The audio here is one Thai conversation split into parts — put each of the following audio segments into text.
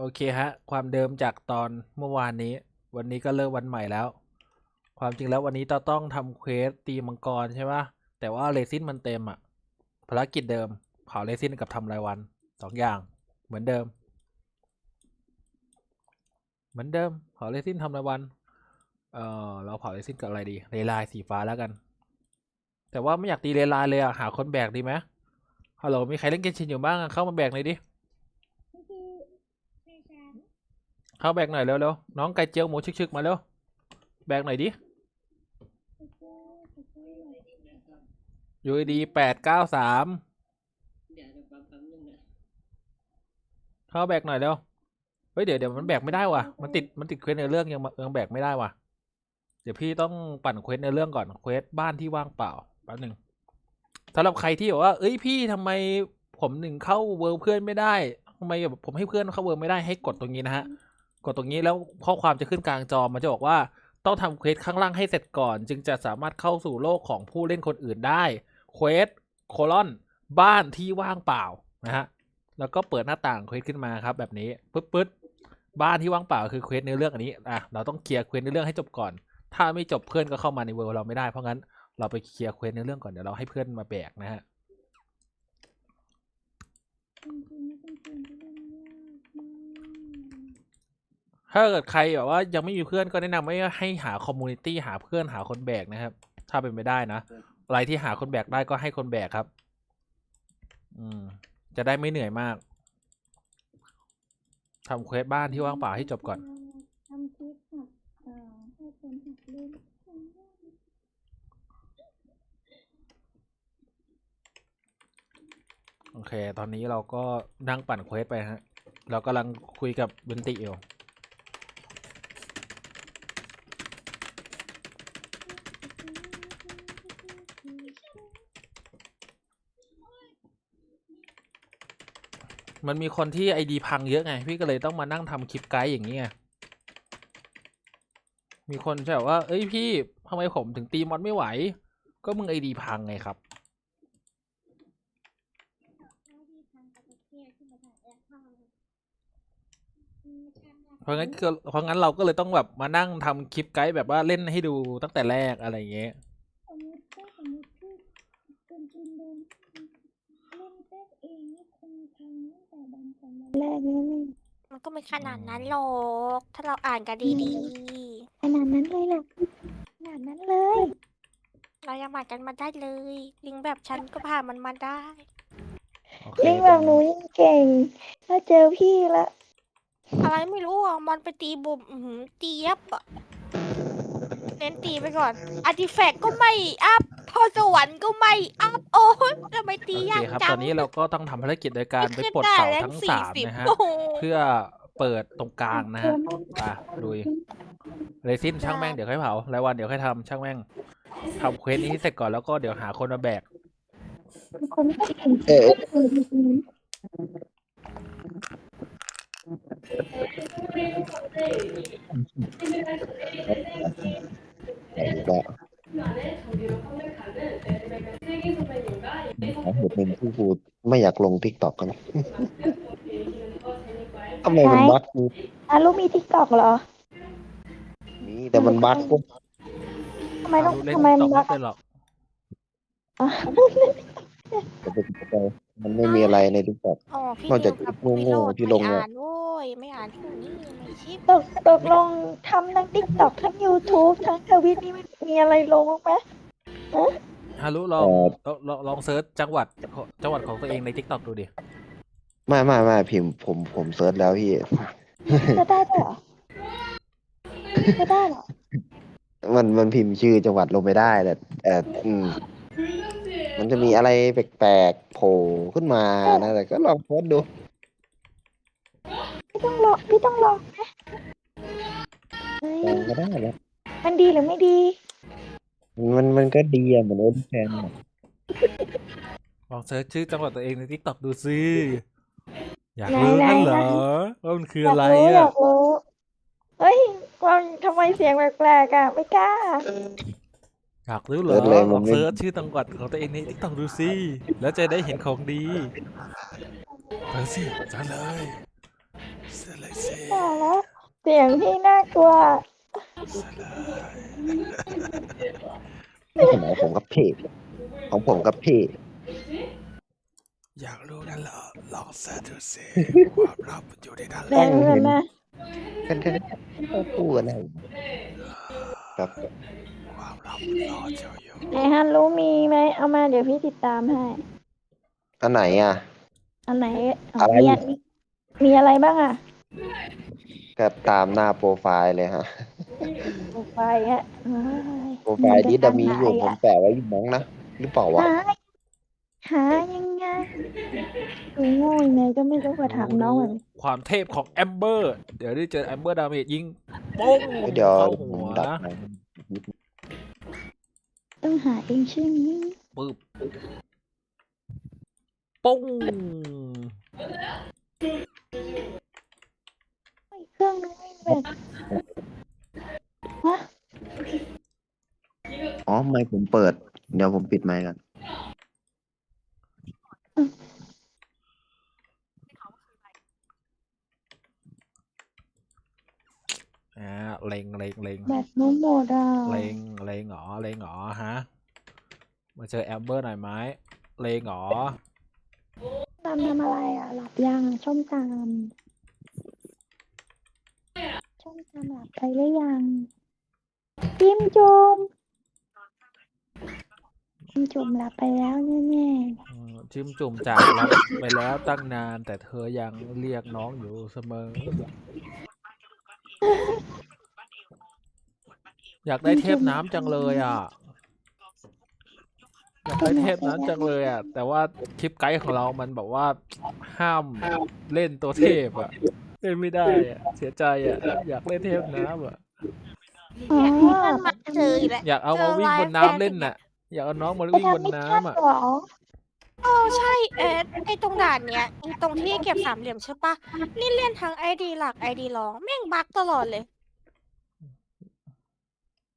โอเคฮะ ความเดิมจากตอนเมื่อวานนี้ วันนี้ก็เริ่มวันใหม่แล้ว ความจริงแล้ววันนี้เราต้องทำเควสตีมังกรใช่ปะแต่ว่าเรซินมันเต็มอะภารกิจเดิมเผาเรซินกับทำรายวันสองอย่าง เหมือนเดิม เหมือนเดิมเผาเรซินทำรายวัน เออเราเผาเรซินกับอะไรดีเรไลน์สีฟ้าแล้วกัน แต่ว่าไม่อยากตีเรไลน์เลยอะหาคนแบกดีไหมฮัลโหลมีใครเล่นเกมชินอยู่บ้างเข้ามาแบกหน่อยดิ เข้าแบกหน่อยเร็วๆน้องไก่เจียวหมูชึกๆมาเร็วแบกหน่อยดิยูดีแปดเก้าสามเข้าแบกหน่อยเร็วเฮ้ยเดี๋ยวเดี๋ยวมันแบกไม่ได้ว่ะมันติดมันติดเควสในเรื่องยังยังแบกไม่ได้ว่ะ เดี๋ยวพี่ต้องปั่นเควสในเรื่องก่อนเควสบ้านที่ว่างเปล่าแป๊บหนึ่งสำหรับใครที่บอกว่า เอ้ยพี่ทำไมผมหนึ่งเข้าเวิร์เพื่อนไม่ได้ทำไมแบบผมให้เพื่อนเข้าเวิร์ไม่ได้ให้กดตรงนี้นะฮะ กดตรงนี้แล้วข้อความจะขึ้นกลางจอมันจะบอกว่าต้องทำเควสข้างล่างให้เสร็จก่อน จึงจะสามารถเข้าสู่โลกของผู้เล่นคนอื่นได้เควสโคลอนบ้านที่ว่างเปล่านะฮะแล้วก็เปิดหน้าต่างเควสขึ้นมาครับแบบนี้ปึ๊บปึ๊บบ้านที่ว่างเปล่าคือเควสในเรื่องอันนี้อะเราต้องเคลียร์เควสในเรื่องให้จบก่อน ถ้าไม่จบเพื่อนก็เข้ามาในเวิร์เราไม่ได้เพราะงั้นเราไปเคลียร์เควสในเรื่องก่อนเดี๋ยวเราให้เพื่อนมาแบกนะฮะ ถ้าเกิดใครแบบว่ายังไม่มีเพื่อนก็แนะนำว่าให้หาคอมมูนิตี้หาเพื่อนหาคนแบกนะครับ ถ้าเป็นไปได้นะอะไรที่หาคนแบกได้ก็ให้คนแบกครับ อืม จะได้ไม่เหนื่อยมากทำเควสบ้านที่ว่างเปล่าให้จบก่อนทำคลิปหัดเอ่อให้คนหัดเล่นโอเค ตอนนี้เราก็นั่งปั่นเควสไปฮะ เรากำลังคุยกับเบนติอยู่ มันมีคนที่ไอดีพังเยอะไง พี่ก็เลยต้องมานั่งทำคลิปไกด์อย่างนี้ไงมีคนใช่แบบว่า เอ้ยพี่ทำไมผมถึงตีมอนไม่ไหว ก็มึงไอดีพังไงครับ เพราะงั้นก็เพราะงั้นเราก็เลยต้องแบบมานั่งทำคลิปไกด์แบบว่าเล่นให้ดูตั้งแต่แรกอะไรอย่างเงี้ย สองวันแรกนี่มันก็ไม่ขนาดนั้นหรอก ถ้าเราอ่านกันดีขนาดนั้นเลยล่ะขนาดนั้นเลย ๆ เรายังมากันมาได้เลย ลิงแบบฉันก็ผ่านมันมาได้ โอเคลิงแบบหนูยิ่งเก่ง ถ้าเจอพี่ละอะไรไม่รู้อะ มันไปตีบุมอื้อหือตียับอะ เน้นตีไปก่อนอาร์ติแฟกต์ก็ไม่อัพพอสวรรค์ก็ไม่อัพโอ้ยทำไมตีโอเคยากครับจังตอนนี้เราก็ต้องทำภารกิจโดยการไปขึ้นปลดได้เสาแรงทั้งสี่สามสิบนะฮะโอ้โหเพื่อเปิดตรงกลางนะฮะอะลุยเรซินช่างแม่งเดี๋ยวค่อยเผารายวันเดี๋ยวค่อยทำช่างแม่งทำเควสนี้ให้เสร็จก่อนแล้วก็เดี๋ยวหาคนมาแบกคนไม่เก่งเออ แล้วสาเหตุหนึ่งที่กูไม่อยากลงทิกตอกกันทำไมมันบั๊กกูอาลูกมีทิกตอกเหรอ นี่แต่มันบั๊กกูทำไมต้องรู้เล่นทำไมตมัอนบบัไม่กเป็นหรอกอะแต่เป็นไปมันไม่มีอะไรในทิกตอก อ๋อพี่นอกจากนิวกับโง่ๆพี่โรดที่ไม่ลงเนี่ย อ่านโว้ ยไม่อ่านที่นี่ไม่ชิปตกตกลงทำทั้งทิกตอกทั้ง YouTube ทั้งทวิตนี่มันมีอะไรลงบ้างไหมฮารุลองลองลองลองเซิร์ชจังหวัดจังหวัดของตัวเองในทิกตอกดูดิ ไม่ไม่ไม่พิมพ์ผมผมเซิร์ชแล้วพี่ จะได้ด้วยเหรอจะได้เหรอมันมันพิมพ์ชื่อจังหวัดลงไปได้แต่แต่อืมมันจะมีอะไรแปลกๆโผล่ขึ้นมานะแต่ก็ลองโพสต์ดู พี่ต้องลองพี่ต้องลองนะเฮ้ยลองก็ได้แล้วมันดีหรือไม่ดี มันมันก็ดีอะเหมือนโอ๊ตแฟนอะลองเซิร์ชชื่อจังหวัดตัวเองในทิกตอกดูสิอยากรู้นั่นเหรอว่ามันคืออยาอะกไรรู้อยาอะกรู้เฮ้ยความทำไมเสียงแปลกๆอะไม่กล้า อยากรู้เหรอลองเซิร์ชชื่อจังหวัดของตัวเองในทิกตอกดูสิแล้วจะได้เห็นของดีเออสิจัดเลย สร็จเสิแต่แล้วเสียงพี่น่ากลัวไม่เห็นไหมผมกับพี่ ของผมกับพี่ อยากรู้นั่นเหรอลองเสิร์ชดูสิความลับมันอยู่ในนั้นแหแต่ละเงินนะกันแค่พูดอะไรครับความลับมันรอเจ้าอยู่ไหนฮันรู้มีไหมเอามาเดี๋ยวพี่ติดตามให้ อันไหนอะ อันไหนอะไรมีมี มีอะไรบ้างอะก็ตามหน้าโปรไฟล์เลยฮะ โปรไฟล์อะโอ้ยโปรไฟล์ที่ดมีอยู่ผมแปะไว้อยู่มั้งนะหรือเปล่าวะหาหายังไงดูโง่ยังไงก็ไม่รู้มาถามน้องแบบนี้ความเทพของแอมเบอร์ เดี๋ยวได้เจอแอมเบอร์ดาเมจยิงโป้งเดี๋ยวเข้าผหัมวดักนะหน่อยต้องหาเองใช่ไหมปึ๊บป้ง เป็นฮะอ๋อไม่ผมเปิด เดี๋ยวผมปิดไมค์กันอ่าเล็งเล็งเล็งแบตโน้มหมดอะเล็งเล็งเหรอเล็งเหรอฮะ มาเจอแอมเบอร์หน่อยไหมเล็งเหรอตามทำอะไรอะ หลับยังช่อมตามช่อมตามหลับไปหรือยัง จิ้มจุ่มจิ้มจุ่มหลับไปแล้วแน่อืมจิ้มจุ่มจากเราไปแล้วตั้งนาน แต่เธอยังเรียกน้องอยู่เสมอ อยากได้เทพน้ำจังเลยอะ อยากได้เทพน้ำจังเลยอะ แต่ว่าคลิปไกด์ของเรามันแบบว่าห้ามเล่นตัวเทพอะ เล่นไม่ได้อะเสียใจอะ อยากเล่นเทพน้ำอะๆอ๋อมันมาเจออีกแล้วอยากเอามาวิ่งบนน้ำเล่นน่ะ อยากเอาน้องมาไปวิ่งบทำนมิชน้ำชั่นอะ เหรอเออใช่เอสไอตรงด่านเนี้ยไอตรงที่เก็บสามเหลี่ยมใช่ปะนี่เล่นทั้งไอดีหลักไอดีรองแม่งบั๊กตลอดเลย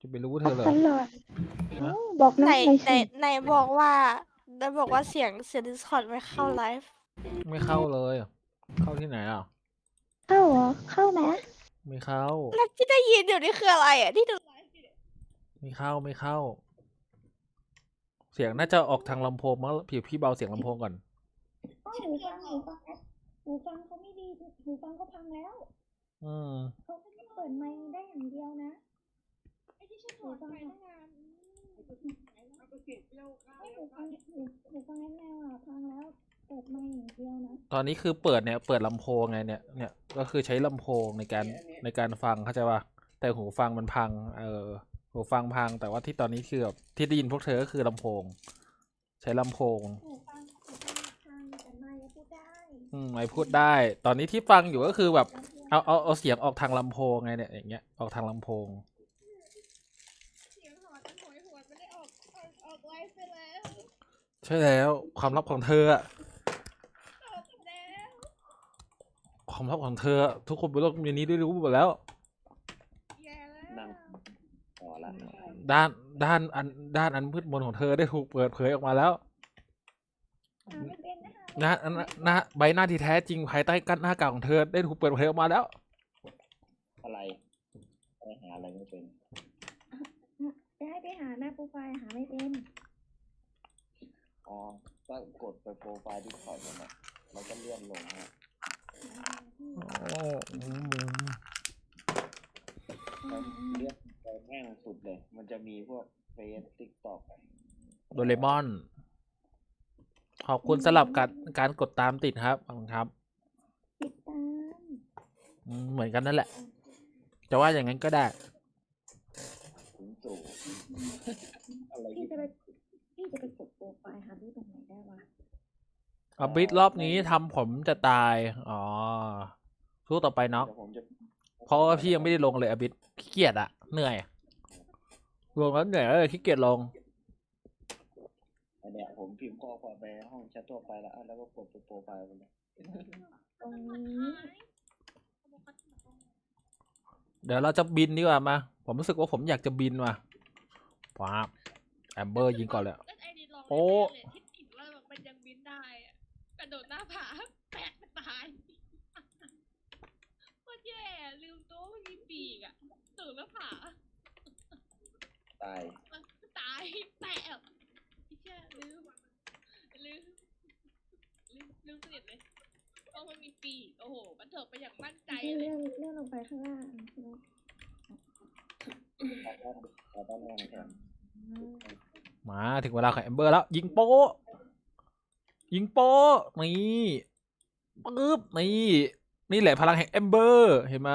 จะไปรู้เธอเลยตลอดบอกน้ไหอนงหน่อยไหนสิไหนบอกว่าไหนบอกว่าเสียงเสียงดิสคอร์ดไม่เข้าไลฟ์ไม่เข้าเลยอะเข้าที่ไหนอะ เข้าเหรอ เข้าไหมไม่เข้า แล้วที่ได้ยินเดี๋ยวนี้คืออะไรอะที่ดูไลฟ์อยู่เนี่ยไม่เข้าไม่เข้า เสียงน่าจะออกทางลำโพงมั้งพี่พี่เบาเสียงลำโพงก่อนอ๋อหูฟังหูฟังหูฟังเขาไม่ดีหูฟังเขาพังแล้ว อืมเขาไม่ได้เปิดไมค์ได้อย่างเดียวนะ ไอ้ที่ฉันถอดไปตั้งนานไม่หูฟังหูหูฟังแนวอะพังแล้ว เปิดไมค์อย่างเดียวนะ ตอนนี้คือเปิดเนี่ย เปิดลำโพงไงเนี่ยเนี่ย ก็คือใช้ลำโพงในการในการฟังเข้าใจป่ะแต่หูฟังมันพัง เออหูฟังพัง แต่ว่าที่ตอนนี้คือแบบที่ได้ยินพวกเธอก็คือลำโพง ใช้ลำโพง หูฟังหูฟังพังแต่ไมค์พูดได้อืมไม่พูดได้ ตอนนี้ที่ฟังอยู่ก็คือแบบ เอาเอาเอาเสียงออกทางลำโพงไงเนี่ยอย่างเงี้ยออกทางลำโพง เสียงหอดมันหวยหวนไม่ได้ออกออกออกไลฟ์ไปแล้ว ใช่แล้วความลับของเธออะ ออกแล้ว ความลับของเธออะทุกคนบนโลกนี้ได้รู้หมดแล้ว แย่แล้วนั่งพอละด้านด้านอันด้านอันมืดมนของเธอได้ถูกเปิดเผยออกมาแล้วหาไม่เป็นนะคะหน้าหน้าหน้าใบหน้าที่แท้จริงภายใต้กั้นหน้ากากของเธอได้ถูกเปิดเผยออกมาแล้ว อะไรไปหาอะไรไม่เป็นจะให้ไปหาหน้าโปรไฟล์หาไม่เป็นอ๋อก็กดไปโปรไฟล์ที่ถอดมันนะแล้วก็เลื่อนลงฮะ โอ้อืมแล้วเลือนไปแม่งสุดเลย มันจะมีพวกเฟซติ๊กต็อกโดเรมอน ขอบคุณสำหรับการการกดตามติดครับขอบคุณครับติดตามอืมเหมือนกันนั่นแหละ จะว่าอย่างนั้นก็ได้ ถึงตู่อะไรพี่ที่จะไปพี่จะไปกดโปรไฟล์หาดูตรงไหนได้วะ อบิทรอบนี้ทำผมจะตาย อ๋อสู้ต่อไปเนาะเดี๋ยวผมจะเพราะว่าพี่ยังไม่ได้ลงเลยอบิทขี้เกียจอะเหนื่อยลงแล้วเหนื่อยแล้วเลยขี้เกียจลง อันเนี้ยผมพิมพ์ข้อความไปห้องแชททั่วไปแล้วแล้วก็กดไปโปรไฟล์ไปเลยตรงนี้เดี๋ยวเราจะบินดีกว่ามา ผมรู้สึกว่าผมอยากจะบินว่ะว้าบแอมเบอร์ยิงก่อนเลยเล่นไอดีลองโอ้ เล่นเลยที่ติดว่าแบบมันยังบินได้อะกระโดดหน้าผาแปะตาย มันมีปีกอะ ตื่นแล้วผาตายตายแตะพี่แช่ลืมลืมลืมลืมสนิทเลยเพราะมันมีปีกโอ้โห มันเถิบไปอย่างมั่นใจให้เลยเลื่อนเลื่อนลงไปข้างล่างใช่ไหมเราต้องนั่งแทนมาถึงเวลาของแอมเบอร์แล้ว ยิงโป๊ะยิงโป๊ะนี่ปึ๊บนี่นี่แหละพลังแห่งแอมเบอร์ เห็นไหม